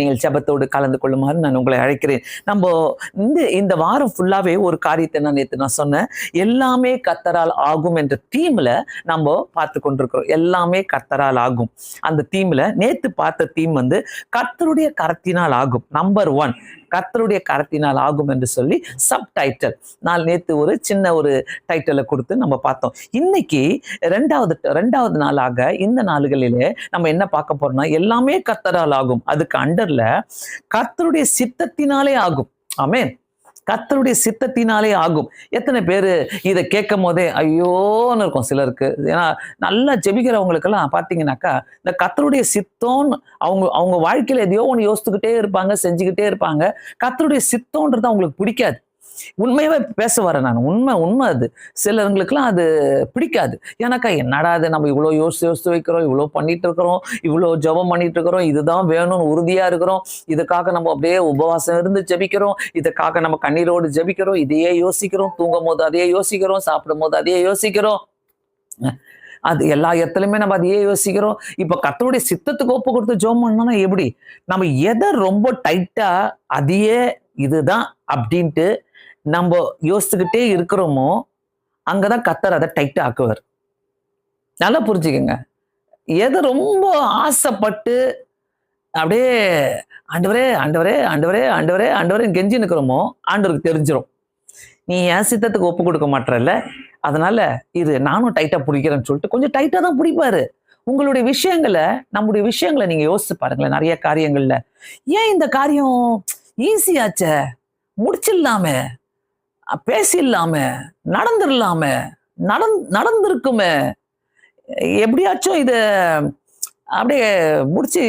நீங்கள் ஜபத்தோடு கலந்து கொள்ளுமாறு நான் உங்களை அழைக்கிறேன். நம்ம இந்த இந்த வாரம் ஃபுல்லாவே ஒரு காரியத்தை நான் நேற்று நான் சொன்னேன். எல்லாமே கத்தரால் ஆகும் என்ற தீம்ல நம்ம பார்த்து கொண்டிருக்கிறோம். எல்லாமே கத்தரால் ஆகும். அந்த தீம்ல நேத்து பார்த்த தீம் வந்து கத்தருடைய கரத்தினால் ஆகும். நம்பர் ஒன் கர்த்தருடைய கரத்தினால் ஆகும் என்று சொல்லி சப்டைட்டில் நான் நேத்து ஒரு சின்ன ஒரு டைட்டிலை கொடுத்து நம்ம பார்த்தோம். இன்னைக்கு ரெண்டாவது ரெண்டாவது நாளாக இந்த நாளுகளிலே நம்ம என்ன பார்க்க போறோம்னா எல்லாமே கர்த்தரால் ஆகும். அதுக்கு அண்டர்ல கர்த்தருடைய சித்தத்தினாலே ஆகும். ஆமேன் கத்தருடைய சித்தத்தினாலே ஆகும். எத்தனை பேர் இதை கேட்கும் போதே ஐயோன்னு இருக்கும் சிலருக்கு. ஏன்னா நல்லா ஜெபிக்கிறவங்களுக்கெல்லாம் பார்த்தீங்கன்னாக்கா இந்த கத்தருடைய சித்தம்னு அவங்க அவங்க வாழ்க்கையில எதையோ ஒன்று யோசித்துக்கிட்டே இருப்பாங்க செஞ்சுக்கிட்டே இருப்பாங்க. கத்தருடைய சித்தம்ன்றது அவங்களுக்கு பிடிக்காது. உண்மையாவே பேச வரேன் நான். உண்மை உண்மை அது. சிலவங்களுக்குலாம் அது பிடிக்காது. ஏன்னாக்கா என்னடா அது நம்ம இவ்வளோ யோசிச்சு யோசிச்சு வைக்கிறோம் இவ்வளோ பண்ணிட்டு இருக்கிறோம் இவ்வளோ ஜெபம் பண்ணிட்டு இருக்கிறோம் இதுதான் வேணும்னு உறுதியா இருக்கிறோம். இதுக்காக நம்ம அப்படியே உபவாசம் இருந்து ஜெபிக்கிறோம். இதுக்காக நம்ம கண்ணீரோடு ஜெபிக்கிறோம். இதையே யோசிக்கிறோம். தூங்கும் போது அதையே யோசிக்கிறோம். சாப்பிடும் போது அதையே யோசிக்கிறோம். அது எல்லா இடத்துலையுமே நம்ம அதையே யோசிக்கிறோம். இப்ப கத்தருடைய சித்தத்துக்கு ஒப்பு கொடுத்து ஜோம் பண்ணோம்னா எப்படி? நம்ம எதை ரொம்ப டைட்டா அதையே இதுதான் அப்படின்ட்டு நம்ம யோசிச்சுக்கிட்டே இருக்கிறோமோ அங்கதான் கத்தர் அதை டைட்டாக ஆக்குவார். நல்லா புரிஞ்சுக்கங்க. எதை ரொம்ப ஆசைப்பட்டு அப்படியே ஆண்டவரே ஆண்டவரே ஆண்டவரே ஆண்டவரே ஆண்டவரே கெஞ்சி நிற்கிறோமோ ஆண்டவருக்கு தெரிஞ்சிடும் நீ என் சித்தத்துக்கு ஒப்பு கொடுக்க மாட்டல அதனால இது நானும் டைட்டாக பிடிக்கிறேன்னு சொல்லிட்டு கொஞ்சம் டைட்டாக தான் பிடிப்பாரு. உங்களுடைய விஷயங்களை நம்முடைய விஷயங்களை நீங்கள் யோசிச்சு பாருங்களேன் நிறைய காரியங்களில். ஏன் இந்த காரியம் ஈஸியாச்சே முடிச்சிடலாமே. பேசிடலாமே நடந்துடலாம நடந் நடந்திருக்குமே. எப்படியாச்சும் இதை அப்படியே முடிச்சு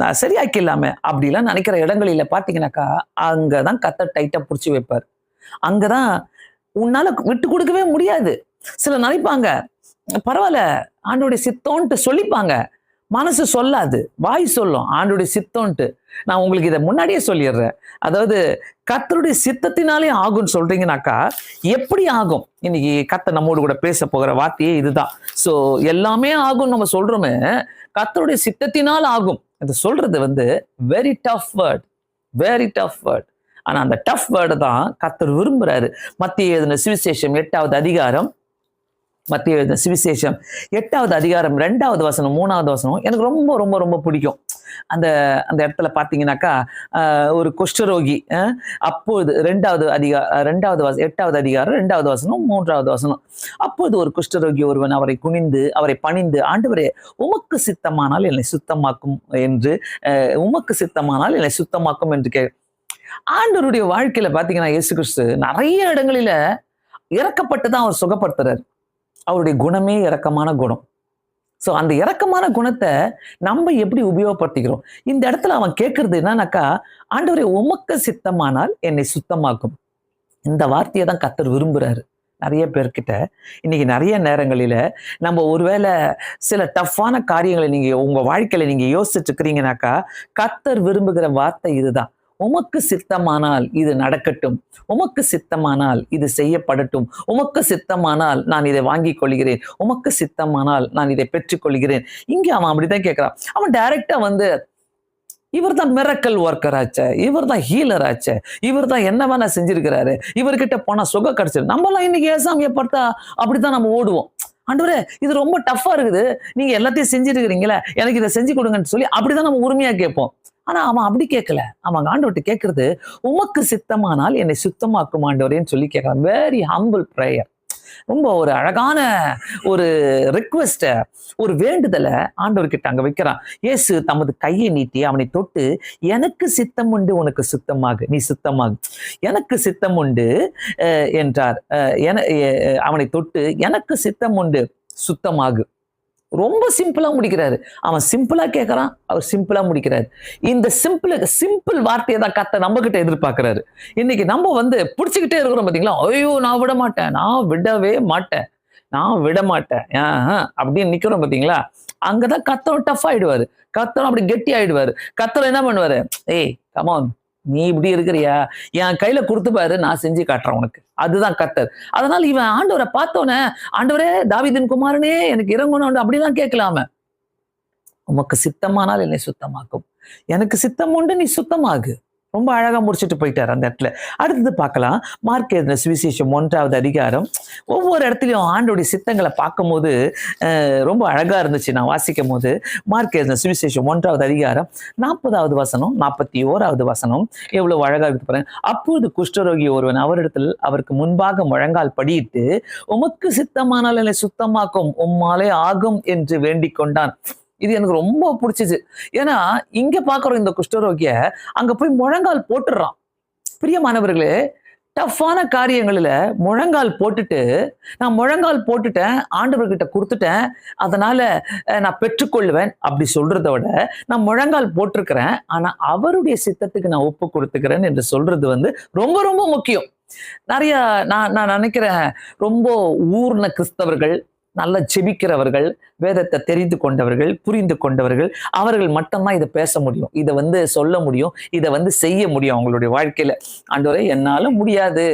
நான் சரியாக்கிடலாமே அப்படிலாம் நினைக்கிற இடங்களில அங்கே தான் கத்த டைட்டாக பிடிச்சி வைப்பார். அங்கதான் உன்னால் விட்டு கொடுக்கவே முடியாது. சில நினைப்பாங்க பரவாயில்ல ஆண்டோடைய சித்தோன்ட்டு சொல்லிப்பாங்க. மனசு சொல்லாது வாய் சொல்லும் ஆண்டோடைய சித்தோன்ட்டு நான் உங்களுக்கு இதை முன்னாடியே சொல்லிடுறேன். அதாவது கத்தருடைய சித்தத்தினாலே ஆகும்னு சொல்றீங்கனாக்கா எப்படி ஆகும்? இன்னைக்கு கத்தை நம்மோடு கூட பேச போகிற வார்த்தையே இதுதான். ஸோ எல்லாமே ஆகும் நம்ம சொல்றோமே கத்தருடைய சித்தத்தினால் ஆகும். அது சொல்றது வந்து very tough word very tough word ஆனா அந்த டஃப் வேர்டை தான் கத்தர் விரும்புறாரு. மத்திய எழுதின சுவிசேஷம் எட்டாவது அதிகாரம் மத்திய எழுதின சுவிசேஷம் எட்டாவது அதிகாரம் ரெண்டாவது வசனம் மூணாவது வசனம் எனக்கு ரொம்ப ரொம்ப ரொம்ப பிடிக்கும். அந்த அந்த இடத்துல பார்த்தீங்கன்னாக்கா ஆஹ், ஒரு குஷ்டரோகி அப்போது ரெண்டாவது அதிகார ரெண்டாவது வச எட்டாவது அதிகாரம் ரெண்டாவது வசனம் மூன்றாவது வசனம். அப்போது ஒரு குஷ்டரோகி ஒருவன் அவரை குனிந்து அவரை பணிந்து ஆண்டவரே உமக்கு சித்தமானால் என்னை சுத்தமாக்கும் என்று உமக்கு சித்தமானால் என்னை சுத்தமாக்கும் என்று கே ஆண்டவருடைய வாழ்க்கையில பாத்தீங்கன்னா இயேசு கிறிஸ்து நிறைய இடங்களில இறக்கப்பட்டு தான் அவர் சுகப்படுத்துறாரு. அவருடைய குணமே இறக்கமான குணம். ஸோ அந்த இறக்கமான குணத்தை நம்ம எப்படி உபயோகப்படுத்திக்கிறோம்? இந்த இடத்துல அவன் கேட்கறது என்னன்னாக்கா ஆண்டவரை உமக்க சித்தமானால் என்னை சுத்தமாக்கும். இந்த வார்த்தையை தான் கத்தர் விரும்புறாரு. நிறைய பேர்கிட்ட. இன்னைக்கு நிறைய நேரங்களில நம்ம ஒருவேளை சில டஃப்பான காரியங்களை நீங்க உங்க வாழ்க்கையில நீங்க யோசிச்சுட்டு கத்தர் விரும்புகிற வார்த்தை இதுதான். உமக்கு சித்தமானால் இது நடக்கட்டும். உமக்கு சித்தமானால் இது செய்யப்படட்டும். உமக்கு சித்தமானால் நான் இதை வாங்கிக் கொள்கிறேன். உமக்கு சித்தமானால் நான் இதை பெற்றுக்கொள்கிறேன் இங்க அவன் அப்படிதான் கேட்கிறான். அவன் டைரக்டா வந்து இவர் தான் மிரக்கல் ஒர்க்கர் ஆச்ச இவர் தான் ஹீலர் ஆச்சே இவர் தான் என்ன வேணா செஞ்சிருக்கிறாரு இவர்கிட்ட போனா சுகம் கிடைச்சிரு நம்மளாம் இன்னைக்கு ஏசாமியை பார்த்தா அப்படித்தான் நம்ம ஓடுவோம். ஆண்டவரே இது ரொம்ப டஃப்பா இருக்குது. நீங்க எல்லாத்தையும் செஞ்சிருக்கிறீங்களே எனக்கு இதை செஞ்சு கொடுங்கன்னு சொல்லி அப்படிதான் நம்ம உரிமையா கேட்போம். ஆனா அவன் அப்படி கேட்கல அவன் ஆண்டவர்கிட்ட கேட்கறது உமக்கு சித்தமானால் என்னை சுத்தமாக்கும் ஆண்டவரேன்னு சொல்லி கேட்கறான் வெரி ஹம்பிள் ப்ரேயர் ரொம்ப ஒரு அழகான ஒரு ரிக்வெஸ்ட ஒரு வேண்டுதலை ஆண்டவர்கிட்ட அங்க வைக்கிறான். இயேசு தமது கையை நீட்டி அவனை தொட்டு எனக்கு சித்தம் உண்டு உனக்கு சுத்தமாகு. நீ சுத்தமாகு. எனக்கு சித்தம் உண்டு என்றார். என அவனை தொட்டு எனக்கு சித்தம் உண்டு சுத்தமாகு. ரொம்ப சிம்பிளா முடிக்கிறாரு. அவன் சிம்பிளா கேட்கறான் அவர் சிம்பிளா முடிக்கிறாரு. இந்த சிம்பிளுக்கு சிம்பிள் வார்த்தையை தான் கத்தை நம்ம கிட்ட எதிர்பார்க்கிறாரு. இன்னைக்கு நம்ம வந்து பிடிச்சிக்கிட்டே இருக்கிறோம் பாத்தீங்களா? ஐயோ நான் விட மாட்டேன் நான் விடவே மாட்டேன் நான் விட மாட்டேன். ஆஹ், அப்படின்னு நிக்கிறோம் பாத்தீங்களா? அங்கதான் கத்தவன் டஃப் ஆயிடுவாரு. கத்தவன் அப்படி கெட்டி ஆயிடுவாரு கத்தவன் என்ன பண்ணுவாரு? ஏய் கமான் நீ இப்படி இருக்கிறியா? என் கையில கொடுத்து பாரு நான் செஞ்சு காட்டுறேன் உனக்கு. அதுதான் கத்தர் அதனால இவன் ஆண்டவரை பார்த்தோன்னே ஆண்டவரே தாவீதின் குமாரனே எனக்கு இறங்கணும் அப்படிலாம் கேட்கலாம உமக்கு சித்தமானால் என்னை சுத்தமாக்கும். எனக்கு சித்தம் உண்டு நீ சுத்தமாகு. ரொம்ப அழகாக முடிச்சுட்டு போயிட்டார் அந்த இடத்துல. அடுத்தது பார்க்கலாம். மார்க் எழுதின சுவிசேஷம் ஒன்றாவது அதிகாரம். ஒவ்வொரு இடத்துலையும் ஆண்டோடைய சித்தங்களை பார்க்கும்போது அஹ், ரொம்ப அழகா இருந்துச்சு நான் வாசிக்கும் போது மார்க் எழுதின சுவிசேஷம் ஒன்றாவது அதிகாரம் நாற்பதாவது வசனம் நாற்பத்தி ஓராவது வசனம். எவ்வளவு அழகாக இருக்கு பாருங்க. அப்போது குஷ்டரோகி ஒருவன் அவரிடத்தில் அவருக்கு முன்பாக முழங்கால் படியிட்டு உமக்கு சித்தமானால் என்னை சுத்தமாக்கும் உம்மாலே ஆகும் என்று வேண்டிக் கொண்டான். இது எனக்கு ரொம்ப பிடிச்சிச்சு. ஏன்னா இங்க பாக்குறோம் இந்த குஷ்டரோகிய அங்க போய் முழங்கால் போட்டுடுறான் பிரியமானவர்களே டஃப்பான காரியங்களில் முழங்கால் போட்டுட்டு நான் முழங்கால் போட்டுட்டேன் ஆண்டவர்கிட்ட கொடுத்துட்டேன் அதனால நான் பெற்றுக்கொள்வேன் அப்படி சொல்கிறத விட நான் முழங்கால் போட்டிருக்கிறேன் ஆனால் அவருடைய சித்தத்துக்கு நான் ஒப்பு கொடுத்துக்கிறேன் என்று சொல்றது வந்து ரொம்ப ரொம்ப முக்கியம். நிறைய நான் நான் நினைக்கிறேன் ரொம்ப ஊர்ன கிறிஸ்தவர்கள் நல்லா ஜெபிக்கிறவர்கள் வேதத்தை தெரிந்து கொண்டவர்கள் புரிந்து கொண்டவர்கள் அவர்கள் மட்டும்தான் இதை பேச முடியும். இதை வந்து சொல்ல முடியும். இதை வந்து செய்ய முடியும் அவங்களுடைய வாழ்க்கையில. ஆண்டவரே என்னால முடியாது.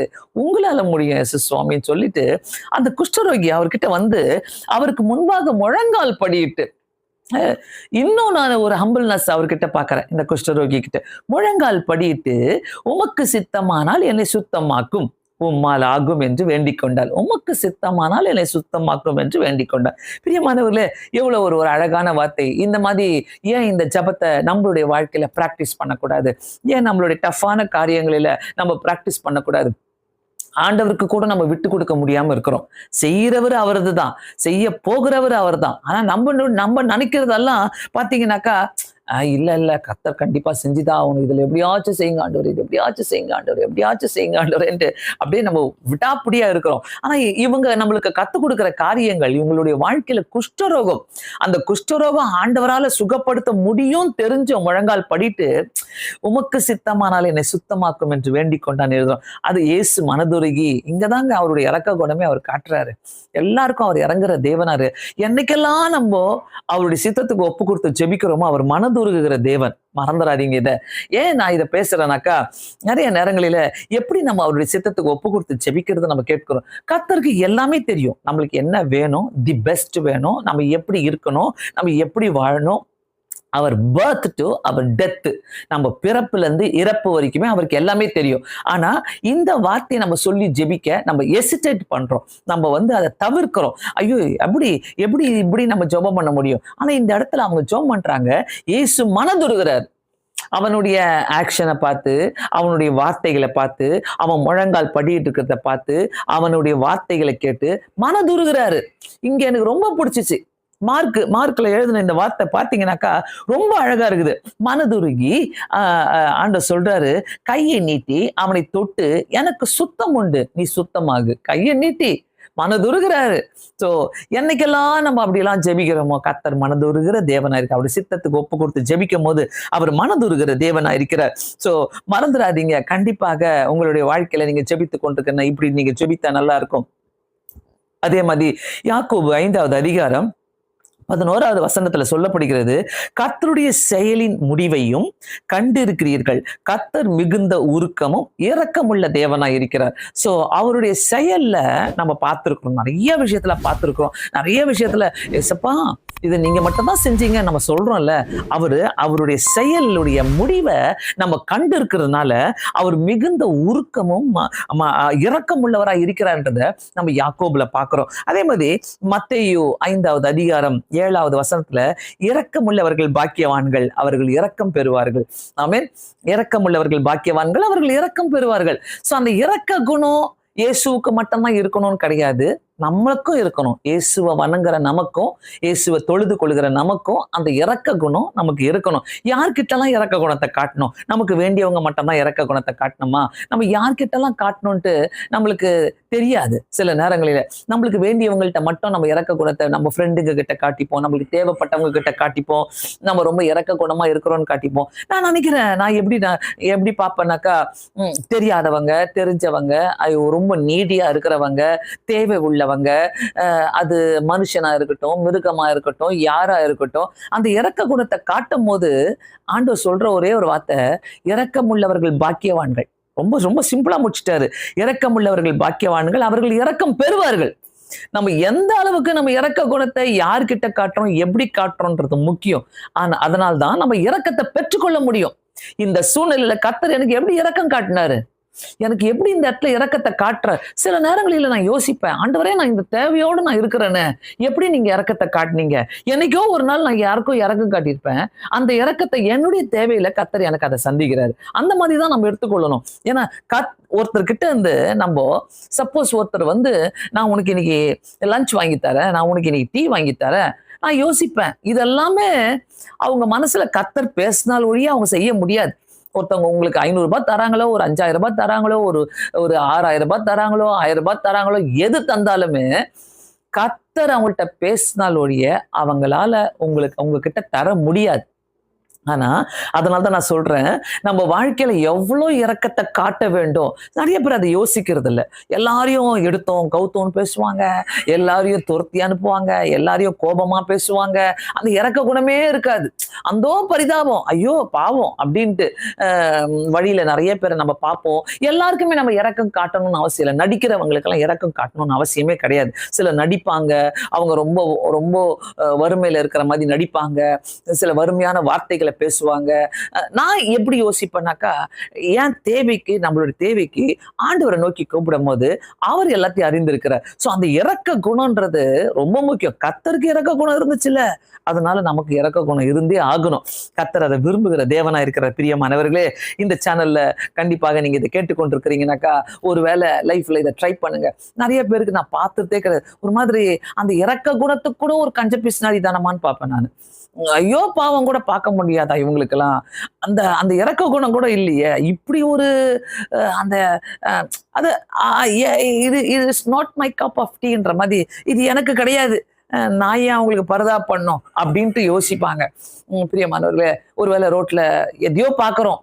உங்களால முடியும் எஸ் சுவாமின்னு சொல்லிட்டு அந்த குஷ்டரோகி அவர்கிட்ட வந்து அவருக்கு முன்பாக முழங்கால் படியிட்டு இன்னும் நான் ஒரு ஹம்பிள்னஸ் அவர்கிட்ட பார்க்கறேன் இந்த குஷ்டரோகி கிட்ட முழங்கால் படியிட்டு உமக்கு சித்தமானால் என்னை சுத்தமாக்கும். உம்மால் ஆகும் என்று வேண்டிக் கொண்டாள் உமக்கு சித்தமானால் என்னை சுத்தமாக்கும் என்று வேண்டிக் கொண்டாள் பிரியமானவர்களே எவ்வளவு ஒரு ஒரு அழகான வார்த்தை. இந்த மாதிரி ஏன் இந்த ஜபத்தை நம்மளுடைய வாழ்க்கையில பிராக்டிஸ் பண்ணக்கூடாது? ஏன் நம்மளுடைய டஃப்பான காரியங்களில நம்ம பிராக்டிஸ் பண்ணக்கூடாது? ஆண்டவருக்கு கூட நம்ம விட்டு கொடுக்க முடியாம இருக்கிறோம். செய்யறவர் அவரது தான் செய்ய போகிறவர் அவர் தான் ஆனா நம்ம நம்ம நினைக்கிறதெல்லாம் பாத்தீங்கன்னாக்கா இல்ல இல்ல. கத்தர் கண்டிப்பா செஞ்சுதான் ஆகணும். இதுல எப்படியாச்சும் செய்யுங்க ஆண்டவர். இது எப்படியாச்சும் செய்யுங்க ஆண்டவர். எப்படியாச்சும் செய்யுங்க ஆண்டவர்ன்ட்டு அப்படியே நம்ம விட்டாப்புடியா இருக்கிறோம். ஆனா இவங்க நம்மளுக்கு கத்துக் கொடுக்கிற காரியங்கள் இவங்களுடைய வாழ்க்கையில குஷ்டரோகம். அந்த குஷ்டரோகம் ஆண்டவரால சுகப்படுத்த முடியும் தெரிஞ்ச முழங்கால் படிட்டு உமக்கு சித்தமானால் என்னை சுத்தமாக்கும் என்று வேண்டிக் கொண்டான் எழுதுறோம். அது இயேசு மனதுருகி இங்கதாங்க அவருடைய இறக்க குணமே அவர் காட்டுறாரு. எல்லாருக்கும் அவர் இறங்குற தேவனாரு. என்னைக்கெல்லாம் நம்ம அவருடைய சித்தத்துக்கு ஒப்பு கொடுத்து ஜெபிக்கிறோமோ அவர் மனது மனதுருகுகிற தேவன். மறந்துடாதீங்க இதை. ஏன் நான் இதை பேசுறேனாக்கா நிறைய நேரங்களில எப்படி நம்ம அவருடைய சித்தத்துக்கு ஒப்பு கொடுத்து ஜெபிக்கிறத நம்ம கேட்கிறோம். கத்தருக்கு எல்லாமே தெரியும். நம்மளுக்கு என்ன வேணும்? தி பெஸ்ட் வேணும். நம்ம எப்படி இருக்கணும்? நம்ம எப்படி வாழணும்? Our birth to our death நம்ம பிறப்புல இருந்து இறப்பு வரைக்குமே அவருக்கு எல்லாமே தெரியும். ஆனா இந்த வார்த்தையை நம்ம சொல்லி ஜெபிக்க நம்ம எசிடேட் பண்றோம். நம்ம வந்து அதை தவிர்க்கிறோம். ஐயோ எப்படி எப்படி இப்படி நம்ம ஜெபம் பண்ண முடியும்? ஆனா இந்த இடத்துல அவங்க ஜெபம் பண்றாங்க. இயேசு மனதுருகிறார். அவனுடைய ஆக்ஷனை பார்த்து அவனுடைய வார்த்தைகளை பார்த்து அவன் முழங்கால் படிட்டு இருக்கிறத பார்த்து அவனுடைய வார்த்தைகளை கேட்டு மனதுருகிறாரு. இங்க எனக்கு ரொம்ப பிடிச்சிச்சு. மார்க் மார்க்ல எழுதின இந்த வார்த்தை பார்த்தீங்கன்னாக்கா ரொம்ப அழகா இருக்குது. மனதுருகி ஆண்ட சொல்றாரு கையை நீட்டி அவனை தொட்டு எனக்கு சுத்தம் உண்டு. நீ சுத்தமாகு. கையை நீட்டி. மனதுருகிறாரு. சோ என்னைக்கெல்லாம் நம்ம அப்படியெல்லாம் ஜெபிக்கிறோமோ கத்தர் மனதுருகிற தேவனா இருக்கு அவருடைய சித்தத்துக்கு ஒப்பு கொடுத்து ஜெபிக்கும் போது அவர் மனதுருகிற தேவனா இருக்கிறார் சோ மறந்துடாதீங்க கண்டிப்பாக உங்களுடைய வாழ்க்கையில நீங்க ஜெபித்து கொண்டிருக்கணும் இப்படி நீங்க ஜெபித்தா நல்லா இருக்கும். அதே மாதிரி யாக்கோபு ஐந்தாவது அதிகாரம் பதினோராவது வசனத்துல சொல்லப்படுகிறது கத்தருடைய செயலின் முடிவையும் கண்டிருக்கிறீர்கள். கத்தர் மிகுந்த உருக்கமும் இரக்கமுள்ள தேவனா இருக்கிறார். சோ அவருடைய செயல்ல நம்ம பார்த்திருக்கிறோம். நிறைய விஷயத்துல பார்த்திருக்கிறோம். நிறைய விஷயத்துல எசப்பா இதை நீங்க மட்டும்தான் செஞ்சீங்க நம்ம சொல்றோம்ல அவரு அவருடைய செயலுடைய முடிவை நம்ம கண்டு இருக்கிறதுனால அவர் மிகுந்த உருக்கமும் ம- ம- இருக்கிறார்ன்றத நம்ம யாக்கோபுல பார்க்கிறோம். அதே மாதிரி மத்தையோ ஐந்தாவது அதிகாரம் ஏழாவது வசனத்துல இரக்கமுள்ளவர்கள் பாக்கியவான்கள் அவர்கள் இரக்கம் பெறுவார்கள். ஆமென். இரக்கமுள்ளவர்கள் பாக்கியவான்கள் அவர்கள் இரக்கம் பெறுவார்கள். சோ அந்த இரக்க குணம் இயேசுவுக்கு மட்டும்தான் இருக்கணும்னு கிடையாது. நம்மளுக்கும் இருக்கணும். இயேசுவை வணங்குற நமக்கும் இயேசுவை தொழுது கொள்கிற நமக்கும் அந்த இறக்க குணம் நமக்கு இருக்கணும். யார்கிட்டலாம் இறக்க குணத்தை காட்டணும்? நமக்கு வேண்டியவங்க மட்டும்தான் இறக்க குணத்தை காட்டணுமா? நம்ம யார்கிட்டலாம் காட்டணும்ட்டு நம்மளுக்கு தெரியாது சில நேரங்களில. நம்மளுக்கு வேண்டியவங்கள்ட்ட மட்டும் நம்ம இறக்க குணத்தை நம்ம ஃப்ரெண்டுங்க கிட்ட காட்டிப்போம். நம்மளுக்கு தேவைப்பட்டவங்க கிட்ட காட்டிப்போம். நம்ம ரொம்ப இறக்க குணமா இருக்கிறோம்னு காட்டிப்போம். நான் நினைக்கிறேன் நான் எப்படி நான் எப்படி பார்ப்பேனாக்கா தெரியாதவங்க தெரிஞ்சவங்க ரொம்ப நீடியா இருக்கிறவங்க தேவை உள்ளவங்க அது மனுஷனா இருக்கட்டும் மிருகமா இருக்கட்டும் யாரா இருக்கட்டும் அந்த இறக்க குணத்தை காட்டும் போது ஆண்டவர் சொல்ற ஒரே ஒரு வார்த்தை இறக்கம் உள்ளவர்கள் பாக்கியவான்கள். ரொம்ப ரொம்ப சிம்பிளா முடிச்சிட்டாரு. இறக்கம் உள்ளவர்கள் பாக்கியவான்கள் அவர்கள் இறக்கம் பெறுவார்கள். நம்ம எந்த அளவுக்கு நம்ம இறக்க குணத்தை யார்கிட்ட காட்டுறோம் எப்படி காட்டுறோன்றது முக்கியம். ஆனா அதனால்தான் நம்ம இறக்கத்தை பெற்றுக்கொள்ள முடியும். இந்த சூழ்நிலையில கத்தர் எனக்கு எப்படி இறக்கம் காட்டினாரு? எனக்கு எப்படி இந்த இடத்துல இறக்கத்தை காட்டுற? சில நேரங்களில நான் யோசிப்பேன் ஆண்டவரே நான் இந்த தேவையோடு நான் இருக்கிறேன்னு எப்படி நீங்க இறக்கத்தை காட்டுனீங்க? என்னைக்கோ ஒரு நாள் நான் யாருக்கும் இறக்கம் காட்டியிருப்பேன். அந்த இறக்கத்தை என்னுடைய தேவையில கத்தர் எனக்கு அதை சந்திக்கிறாரு. அந்த மாதிரி தான் நம்ம எடுத்துக்கொள்ளணும். ஏன்னா கத் ஒருத்தர்கிட்ட இருந்து நம்ம சப்போஸ் ஒருத்தர் வந்து நான் உனக்கு இன்னைக்கு லஞ்ச் வாங்கி தரேன் நான் உனக்கு இன்னைக்கு டீ வாங்கி தரேன். நான் யோசிப்பேன். இதெல்லாமே அவங்க மனசுல கத்தர் பேசினால் ஒழிய அவங்க செய்ய முடியாது. ஒருத்தவங்க உங்களுக்கு ஐநூறு ரூபாய் தராங்களோ ஒரு அஞ்சாயிரம் ரூபாய் தராங்களோ ஒரு ஒரு ஆறாயிரம் ரூபாய் தராங்களோ ஆயிரம் ரூபாய் தராங்களோ எது தந்தாலுமே கத்தர் அவங்கள்ட்ட பேசினால் ஒழிய அவங்களால உங்களுக்கு உங்ககிட்ட தர முடியாது. ஆனா அதனால தான் நான் சொல்றேன் நம்ம வாழ்க்கையில எவ்வளோ இறக்கத்தை காட்ட வேண்டும்? நிறைய பேர் அதை யோசிக்கிறது இல்ல. எல்லாரையும் எடுத்தோம் கவுத்தோம்னு பேசுவாங்க எல்லாரையும் துரத்தி அனுப்புவாங்க எல்லாரையும் கோபமா பேசுவாங்க. அந்த இறக்க குணமே இருக்காது. அந்தோ பரிதாபம் ஐயோ பாவம் அப்படின்ட்டு ஆஹ், நிறைய பேரை நம்ம பார்ப்போம். எல்லாருக்குமே நம்ம இறக்கம் காட்டணும்னு அவசியம் இல்லை. நடிக்கிறவங்களுக்கெல்லாம் இறக்கம் காட்டணும்னு அவசியமே கிடையாது. சில நடிப்பாங்க அவங்க ரொம்ப ரொம்ப வறுமையில் வறுமையில இருக்கிற மாதிரி நடிப்பாங்க. சில வறுமையான வார்த்தைகளை பேசுவாங்க. நான் எப்படி யோசிப்பேனாக்கா என் தேவைக்கு நம்மளுடைய தேவைக்கு ஆண்டவரை நோக்கி கூப்பிடும் போது அவர் எல்லாத்தையும் அறிந்திருக்கிறார். ஸோ அந்த இறக்க குணம்ன்றது ரொம்ப முக்கியம். கத்தருக்கு இறக்க குணம் இருந்துச்சுல்ல. அதனால நமக்கு இறக்க குணம் இருந்தே ஆகணும். கத்தர் அதை விரும்புகிற தேவனா இருக்கிற பிரியமானவர்களே இந்த சேனல்ல கண்டிப்பாக நீங்க இதை கேட்டுக்கொண்டிருக்கிறீங்கனாக்கா ஒருவேளை லைஃப்ல இதை ட்ரை பண்ணுங்க. நிறைய பேருக்கு நான் பார்த்துட்டே கிடையாது. ஒரு மாதிரி அந்த இறக்க குணத்துக்கு கூட ஒரு கஞ்ச பிசினாடி தானமான்னு பார்ப்பேன் நான். ஐயோ பாவம் கூட பார்க்க முடியாதா இவங்களுக்கெல்லாம்? அந்த அந்த இறக்க குணம் கூட இல்லையே. இப்படி ஒரு அந்த அஹ், அது இது இது is not my cup of டீன்ற மாதிரி இது எனக்கு கிடையாது. நான் ஏன் அவங்களுக்கு பரதா பண்ணோம் அப்படின்ட்டு யோசிப்பாங்க. பிரியமானவர்களே ஒருவேளை ரோட்ல எதையோ பார்க்குறோம்.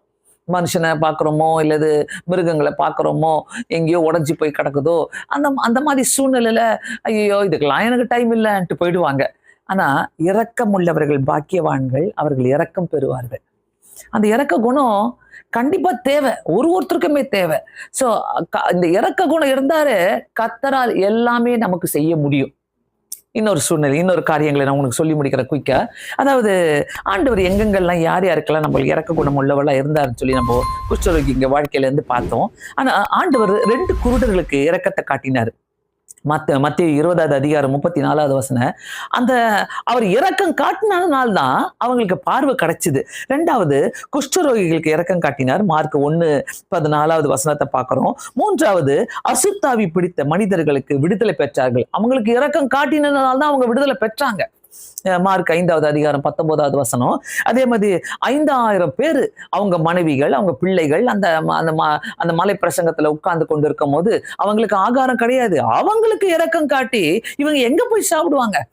மனுஷனை பார்க்குறோமோ இல்லது மிருகங்களை பார்க்குறோமோ எங்கேயோ உடஞ்சி போய் கிடக்குதோ அந்த அந்த மாதிரி சூழ்நிலையில ஐயோ இதுக்கெல்லாம் எனக்கு டைம் இல்லைன்ட்டு போயிடுவாங்க. ஆனா இரக்கம் உள்ளவர்கள் பாக்கியவான்கள் அவர்கள் இரக்கம் பெறுவார்கள். அந்த இறக்க குணம் கண்டிப்பா தேவை. ஒரு ஒருத்தருக்குமே தேவை. ஸோ இந்த இறக்க குணம் இருந்தாரு கத்தரால் எல்லாமே நமக்கு செய்ய முடியும். இன்னொரு சூழ்நிலை இன்னொரு காரியங்களை நான் உனக்கு சொல்லி முடிக்கிற குயிக்கா அதாவது ஆண்டவர் எங்கெங்கெல்லாம் யார் யாருக்கெல்லாம் நம்மளுக்கு இறக்க குணம் உள்ளவளா இருந்தாருன்னு சொல்லி நம்ம குஷ்டரோகி இங்கே வாழ்க்கையில இருந்து பார்த்தோம். ஆனா ஆண்டவர் ரெண்டு குருடர்களுக்கு இறக்கத்தை காட்டினார். மத்த மத்திய இருபதாவது அதிகாரம் முப்பத்தி நாலாவது வசனம் அந்த அவர் இறக்கம் காட்டினதுனால தான் அவங்களுக்கு பார்வை கிடைச்சிது. ரெண்டாவது குஷ்டரோகிகளுக்கு இறக்கம் காட்டினார். மார்க் ஒன்று பதினாலாவது வசனத்தை பார்க்குறோம். மூன்றாவது அசுத்தாவி பிடித்த மனிதர்களுக்கு விடுதலை பெற்றார்கள். அவங்களுக்கு இறக்கம் காட்டினதுனால தான் அவங்க விடுதலை பெற்றாங்க. மார்க் ஐந்தாவது அதிகாரம் பத்தொன்பதாவது வசனம். அதே மாதிரி ஐந்தாயிரம் பேர் அவங்க மனைவிகள் அவங்க பிள்ளைகள் அந்த ம- அந்த ம- அந்த மலை பிரசங்கத்துல உட்கார்ந்து கொண்டு இருக்கும் போது அவங்களுக்கு ஆகாரம் கிடையாது. அவங்களுக்கு இரக்கம் காட்டி இவங்க எங்க போய் சாப்பிடுவாங்க?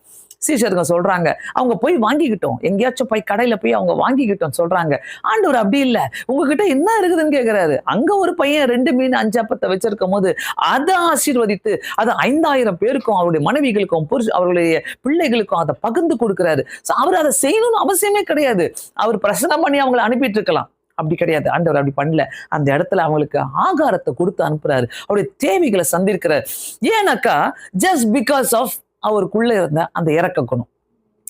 சீஷருங்க சொல்றாங்க. அவங்க போய் வாங்கிக்கிட்டோம். எங்கேயாச்சும் போய் கடையில போய் அவங்க வாங்கிக்கிட்டோம் சொல்றாங்க. ஆண்டவர் அப்படி இல்லை. உங்ககிட்ட என்ன இருக்குதுன்னு கேக்குறாரு. அங்க ஒரு பையன் ரெண்டு மீன் அஞ்சாப்பத்தை வச்சிருக்கும் போது அதை ஆசீர்வதித்து அது ஐந்தாயிரம் பேருக்கும் அவருடைய மனைவிகளுக்கும் புருஷ் அவருடைய பிள்ளைகளுக்கும் அதை பகிர்ந்து கொடுக்கிறாரு. அவர் அதை செய்யணும்னு அவசியமே கிடையாது. அவர் பிரசனம் பண்ணி அவங்களை அனுப்பிட்டு இருக்கலாம். அப்படி கிடையாது. ஆண்டவர் அப்படி பண்ணல. அந்த இடத்துல அவங்களுக்கு ஆகாரத்தை கொடுத்து அனுப்புறாரு. அவருடைய தேவைகளை சந்திருக்கிறார். ஏன்னாக்கா ஜஸ்ட் பிகாஸ் ஆஃப் அவருக்குள்ளே இருந்த அந்த இறக்க குணம்.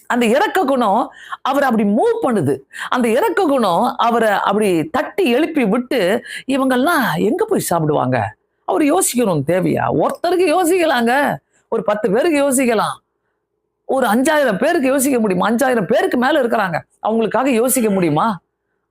அந்த இறக்க குணம் அவர் அப்படி மூவ் பண்ணுது. அந்த இறக்க குணம் அவரை அப்படி தட்டி எழுப்பி விட்டு இவங்கெல்லாம் எங்கே போய் சாப்பிடுவாங்க? அவர் யோசிக்கணும் தேவையா? ஒருத்தருக்கு யோசிக்கலாங்க. ஒரு பத்து பேருக்கு யோசிக்கலாம். ஒரு அஞ்சாயிரம் பேருக்கு யோசிக்க முடியுமா? அஞ்சாயிரம் பேருக்கு மேலே இருக்கிறாங்க. அவங்களுக்காக யோசிக்க முடியுமா?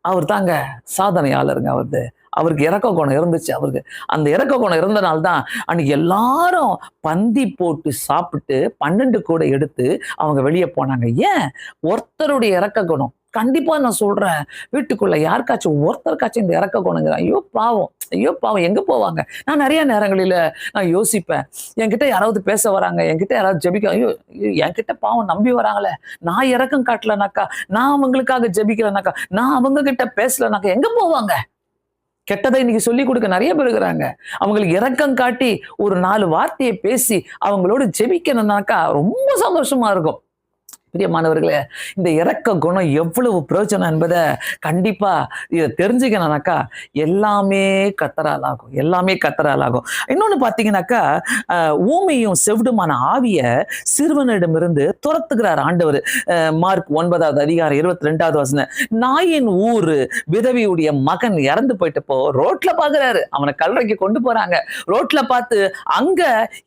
அவர் தாங்க சாதனையாளருங்க அவரு அவருக்கு இறக்க கோணம் இருந்துச்சு அவருக்கு. அந்த இறக்க கோணம் இருந்தனால தான் அன்னைக்கு எல்லாரும் பந்தி போட்டு சாப்பிட்டு பன்னெண்டு கூட எடுத்து அவங்க வெளியே போனாங்க. ஏன்? ஒருத்தருடைய இறக்க குணம். கண்டிப்பாக நான் சொல்கிறேன் வீட்டுக்குள்ளே யாருக்காச்சும் ஒருத்தருக்காச்சும் இந்த இறக்க குணங்க ஐயோ பாவம் ஐயோ பாவம் எங்கே போவாங்க? நான் நிறைய நேரங்களில் நான் யோசிப்பேன். என்கிட்ட யாராவது பேச வராங்க என்கிட்ட யாராவது ஜபிக்க ஐயோ என்கிட்ட பாவம் நம்பி வராங்களே. நான் இறக்கம் காட்டலனாக்கா நான் அவங்களுக்காக ஜபிக்கலனாக்கா நான் அவங்க கிட்ட பேசலனாக்கா எங்கே போவாங்க? கெட்டதை இன்னைக்கு சொல்லி கொடுக்க நிறைய பேர் இருக்கிறாங்க. அவங்களுக்கு இறக்கம் காட்டி ஒரு நாலு வார்த்தையை பேசி அவங்களோட ஜெபிக்கணும்னாக்கா ரொம்ப சந்தோஷமா இருக்கும். பிரியமானவர்களே இந்த இறக்க குணம் எவ்வளவு பிரயோஜனம் என்பதை கண்டிப்பா இதை தெரிஞ்சுக்கணும்னாக்கா எல்லாமே கத்தரால் ஆகும் எல்லாமே கத்தரால் ஆகும் இன்னொன்னு பார்த்தீங்கன்னாக்கா ஆஹ், ஊமையும் செவிடுமான ஆவிய சிறுவனிடமிருந்து துரத்துகிறார் ஆண்டவர். மார்க் ஒன்பதாவது அதிகாரம் இருபத்தி ரெண்டாவது வசனம் நாயின் ஊரு விதவியுடைய மகன் இறந்து போயிட்டப்போ ரோட்ல பாக்குறாரு. அவனை கல்லறைக்கு கொண்டு போறாங்க. ரோட்ல பார்த்து அங்க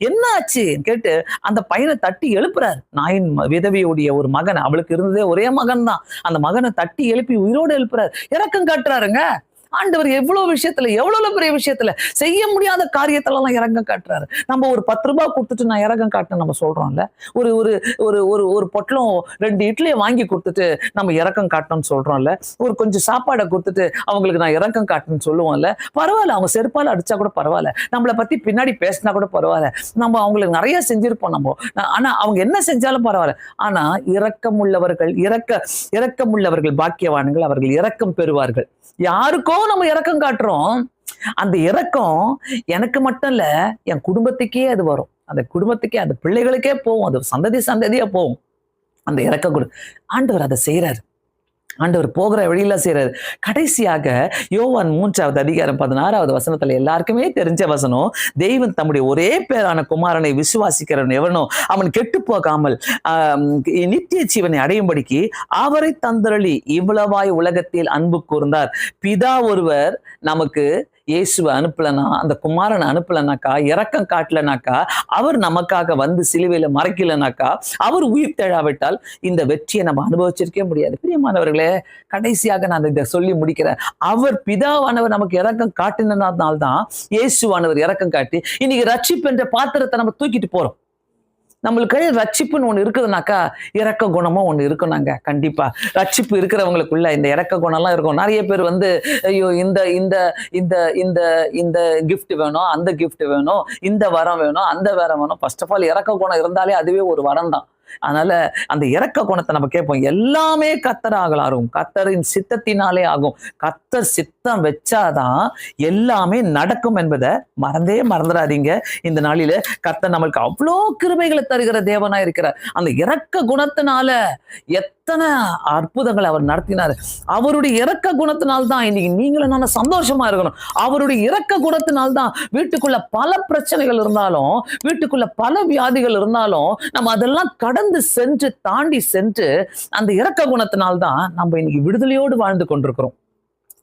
என்ன ஆச்சு கேட்டு அந்த பையனை தட்டி எழுப்புறாரு. நாயின் விதவியுடைய ஒரு மகன். அவளுக்கு இருந்ததே ஒரே மகன் தான் அந்த மகனை தட்டி எழுப்பி உயிரோடு எழுப்புறாரு. இறக்கம் காட்டுறாருங்க. ஆண்டவர் எவ்வளவு விஷயத்துல எவ்வளவு பெரிய விஷயத்துல செய்ய முடியாத காரியத்துல எல்லாம் இறக்கம் காட்டுறாரு. நம்ம ஒரு பத்து ரூபாய் கொடுத்துட்டு நான் இறக்கம் காட்டுன்னு நம்ம சொல்றோம்ல. ஒரு ஒரு ஒரு ஒரு ஒரு பொட்டலம் ரெண்டு இட்லியை வாங்கி கொடுத்துட்டு நம்ம இறக்கம் காட்டணும்னு சொல்றோம்ல. ஒரு கொஞ்சம் சாப்பாடை கொடுத்துட்டு அவங்களுக்கு நான் இறக்கம் காட்டுன்னு சொல்லுவோம்ல. பரவாயில்ல அவங்க செருப்பால அடிச்சா கூட பரவாயில்ல. நம்மளை பத்தி பின்னாடி பேசினா கூட பரவாயில்ல. நம்ம அவங்களுக்கு நிறைய செஞ்சிருப்போம் நம்ம. ஆனா அவங்க என்ன செஞ்சாலும் பரவாயில்ல. ஆனா இரக்கமுள்ளவர்கள் இரக்க உள்ளவர்கள் பாக்கியவான்கள் அவர்கள் இரக்கம் பெறுவார்கள். யாருக்கோ நம்ம இறக்கம் காட்டுறோம். அந்த இறக்கம் எனக்கு மட்டும் இல்ல என் குடும்பத்துக்கே அது வரும். அந்த குடும்பத்துக்கே அந்த பிள்ளைகளுக்கே போகும். அது சந்ததி சந்ததியா போகும். அந்த இறக்கம் கொடு ஆண்டவர் அதை செய்யறாரு ஆண்டவர் போகிற வழியில செய்கிறார் கடைசியாக யோவான் மூன்றாவது அதிகாரம் பதினாறாவது வசனத்துல எல்லாருக்குமே தெரிஞ்ச வசனம் தெய்வன் தம்முடைய ஒரே பேரான குமாரனை விசுவாசிக்கிறவன் எவனோ அவன் கெட்டு போகாமல் நித்திய ஜீவனை அடையும்படிக்கு அவரை தந்தரளி இவ்வளவாய் உலகத்தில் அன்பு கூர்ந்தார். பிதா ஒருவர் நமக்கு இயேசுவை அனுப்பலனா அந்த குமாரனை அனுப்பலனாக்கா இறக்கம் காட்டலனாக்கா அவர் நமக்காக வந்து சிலுவையில மறைக்கலனாக்கா அவர் உயிர் தெழாவிட்டால் இந்த வெற்றியை நம்ம அனுபவிச்சிருக்கே முடியாது. பிரியமானவர்களே கடைசியாக நான் இதை சொல்லி முடிக்கிறேன். அவர் பிதாவானவர் நமக்கு இறக்கம் காட்டினதுனால்தான் இயேசுவானவர் இறக்கம் காட்டி இன்னைக்கு ரட்சிப்பு என்ற பாத்திரத்தை நம்ம தூக்கிட்டு போறோம். நம்மளுக்கு ரட்சிப்புன்னு ஒன்று இருக்குதுனாக்கா இறக்க குணமும் ஒன்று இருக்கும் நாங்கள் கண்டிப்பா. ரட்சிப்பு இருக்கிறவங்களுக்குள்ள இந்த இறக்க குணம்லாம் இருக்கும். நிறைய பேர் வந்து ஐயோ இந்த இந்த இந்த இந்த இந்த கிஃப்ட் வேணும் அந்த கிஃப்ட் வேணும் இந்த வரம் வேணும் அந்த வரம் வேணும். ஃபர்ஸ்ட் ஆஃப் ஆல் இறக்க குணம் இருந்தாலே அதுவே ஒரு வரம் தான். அதனால அந்த இறக்க குணத்தை நம்ம கேட்போம். எல்லாமே கத்தராகல ஆகும் கத்தரின் சித்தத்தினாலே ஆகும். கத்தர் சித்தம் வச்சாதான் எல்லாமே நடக்கும் என்பதை மறந்தே மறந்துடாதீங்க. இந்த நாளில கத்தர் நம்மளுக்கு அவ்வளோ கிருமைகளை தருகிற தேவனா இருக்கிறார். அந்த இறக்க குணத்தினால எத்தனை அற்புதங்களை அவர் நடத்தினார். அவருடைய இறக்க குணத்தினால்தான் இன்னைக்கு நீங்களும் நான் சந்தோஷமா இருக்கணும். அவருடைய இறக்க குணத்தினால்தான் வீட்டுக்குள்ள பல பிரச்சனைகள் இருந்தாலும் வீட்டுக்குள்ள பல வியாதிகள் இருந்தாலும் நம்ம அதெல்லாம் கடந்து சென்று தாண்டி சென்று அந்த இறக்க குணத்தினால்தான் நம்ம இன்னைக்கு விடுதலையோடு வாழ்ந்து கொண்டிருக்கிறோம்.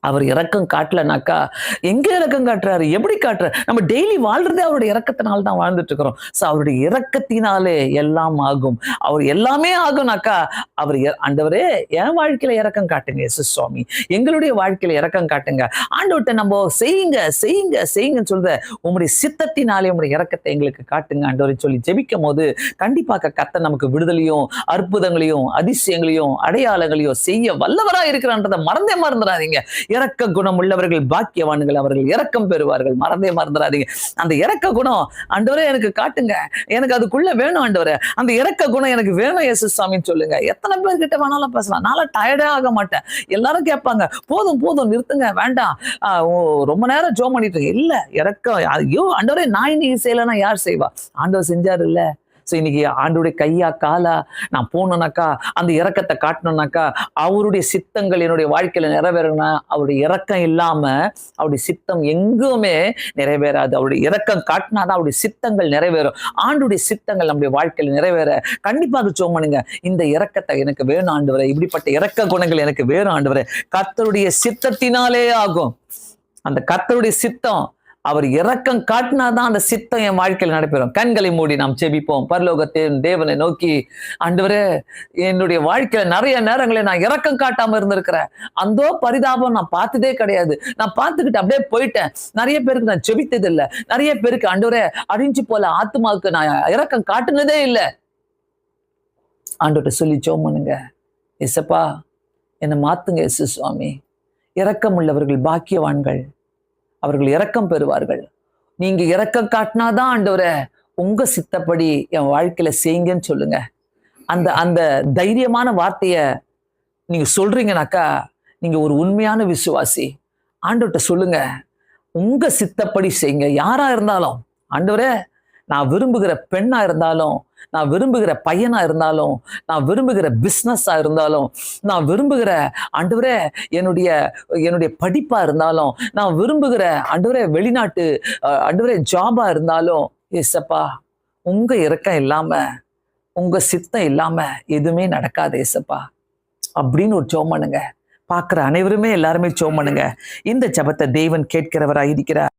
அவர் இறக்கம் காட்டலனாக்கா எங்க இறக்கம் காட்டுறாரு? எப்படி காட்டுறாரு? நம்ம டெய்லி வாழ்றதே அவருடைய இறக்கத்தினால தான் வாழ்ந்துட்டு இருக்கிறோம். ஸோ அவருடைய இறக்கத்தினாலே எல்லாம் ஆகும். அவர் எல்லாமே ஆகும்னாக்கா அவர் ஆண்டவரே என் வாழ்க்கையில இறக்கம் காட்டுங்க எஸ் சுவாமி எங்களுடைய வாழ்க்கையில இறக்கம் காட்டுங்க. ஆண்டவர்கிட்ட நம்ம செய்யுங்க செய்யுங்க செய்யுங்கன்னு சொல்ற உங்களுடைய சித்தத்தினாலே உங்களுடைய இறக்கத்தை எங்களுக்கு காட்டுங்க ஆண்டவரை சொல்லி ஜெபிக்கும் போது கண்டிப்பாக கத்த நமக்கு விடுதலையும் அற்புதங்களையும் அதிசயங்களையும் அடையாளங்களையும் செய்ய வல்லவரா இருக்கிறான்றதை மறந்தே மறந்துடாதீங்க. இறக்க குணம் உள்ளவர்கள் பாக்கியவான்கள் அவர்கள் இறக்கம் பெறுவார்கள். மறந்தே மறந்துடாதீங்க. அந்த இறக்க குணம் ஆண்டவரே எனக்கு காட்டுங்க. எனக்கு அதுக்குள்ள வேணும் ஆண்டவரே. அந்த இறக்க குணம் எனக்கு வேணும் இயேசு சாமின்னு சொல்லுங்க. எத்தனை பேர் கிட்ட வேணாலும் பேசலாம். நான்லாம் டயர்டே ஆக மாட்டேன். எல்லாரும் கேட்பாங்க போதும் போதும் நிறுத்துங்க வேண்டாம். ஓ, ரொம்ப நேரம் ஜோ பண்ணிட்டு இல்லை இல்ல இறக்கம் ஐயோ ஆண்டவரே நான் இன்னைக்கு செய்யலைன்னா யார் செய்வா? ஆண்டவர் செஞ்சாரு இல்லை ஸோ இன்னைக்கு ஆண்டுடைய கையா காலா நான் போனோனாக்கா அந்த இறக்கத்தை காட்டணும்னாக்கா அவருடைய சித்தங்கள் என்னுடைய வாழ்க்கையில நிறைவேறணும்னா அவருடைய இறக்கம் இல்லாம அவருடைய சித்தம் எங்குமே நிறைவேறாது. அவருடைய இறக்கம் காட்டினாதான் அவருடைய சித்தங்கள் நிறைவேறும். ஆண்டுடைய சித்தங்கள் நம்முடைய வாழ்க்கையில நிறைவேற. கண்டிப்பாக சோமனுங்க இந்த இறக்கத்தை எனக்கு வேணும் ஆண்டவரே. இப்படிப்பட்ட இறக்க குணங்கள் எனக்கு வேணும் ஆண்டுவர். கத்தருடைய சித்தத்தினாலே ஆகும். அந்த கத்தருடைய சித்தம் அவர் இறக்கம் காட்டினாதான் அந்த சித்தம் என் வாழ்க்கையில் நடைபெறும். கண்களை மூடி நாம் செபிப்போம் பரலோகத்தின் தேவனை நோக்கி ஆண்டவரே என்னுடைய வாழ்க்கையில நிறைய நேரங்களை நான் இறக்கம் காட்டாம இருந்திருக்கிறேன். அந்த பரிதாபம் நான் பார்த்ததே கிடையாது. நான் பார்த்துக்கிட்டு அப்படியே போயிட்டேன். நிறைய பேருக்கு நான் செபித்தது இல்லை நிறைய பேருக்கு ஆண்டவரே அழிஞ்சு போல ஆத்மாவுக்கு நான் இறக்கம் காட்டுனதே இல்லை. ஆண்டவர்கிட்ட சொல்லி ஜோம் பண்ணுங்க. எசப்பா என்னை மாத்துங்க எஸ் சுவாமி. இரக்கம் உள்ளவர்கள் பாக்கியவான்கள். அவர்கள் இரக்கம் பெறுவார்கள். நீங்க இரக்கம் காட்டினாதான் ஆண்டவரை உங்க சித்தப்படி என் வாழ்க்கையில செய்யுங்கன்னு சொல்லுங்க. அந்த அந்த தைரியமான வார்த்தைய நீங்க சொல்றீங்கனாக்கா நீங்க ஒரு உண்மையான விசுவாசி. ஆண்டவர்கிட்ட சொல்லுங்க உங்க சித்தப்படி செய்யுங்க. யாரா இருந்தாலும் ஆண்டவரே நான் விரும்புகிற பெண்ணா இருந்தாலும் நான் விரும்புகிற பையனா இருந்தாலும் நான் விரும்புகிற பிஸ்னஸா இருந்தாலும் நான் விரும்புகிற ஆண்டவரே என்னுடைய என்னுடைய படிப்பா இருந்தாலும் நான் விரும்புகிற ஆண்டவரே வெளிநாட்டு அஹ், ஆண்டவரே ஜாபா இருந்தாலும் ஏசப்பா உங்க இறக்கம் இல்லாம உங்க சித்தம் இல்லாம எதுவுமே நடக்காது ஏசப்பா. அப்படின்னு ஒரு ஜோம் பண்ணுங்க. பார்க்குற அனைவருமே எல்லாருமே ஜோம் பண்ணுங்க. இந்த ஜெபத்தை தேவன் கேட்கிறவராக இருக்கிறார்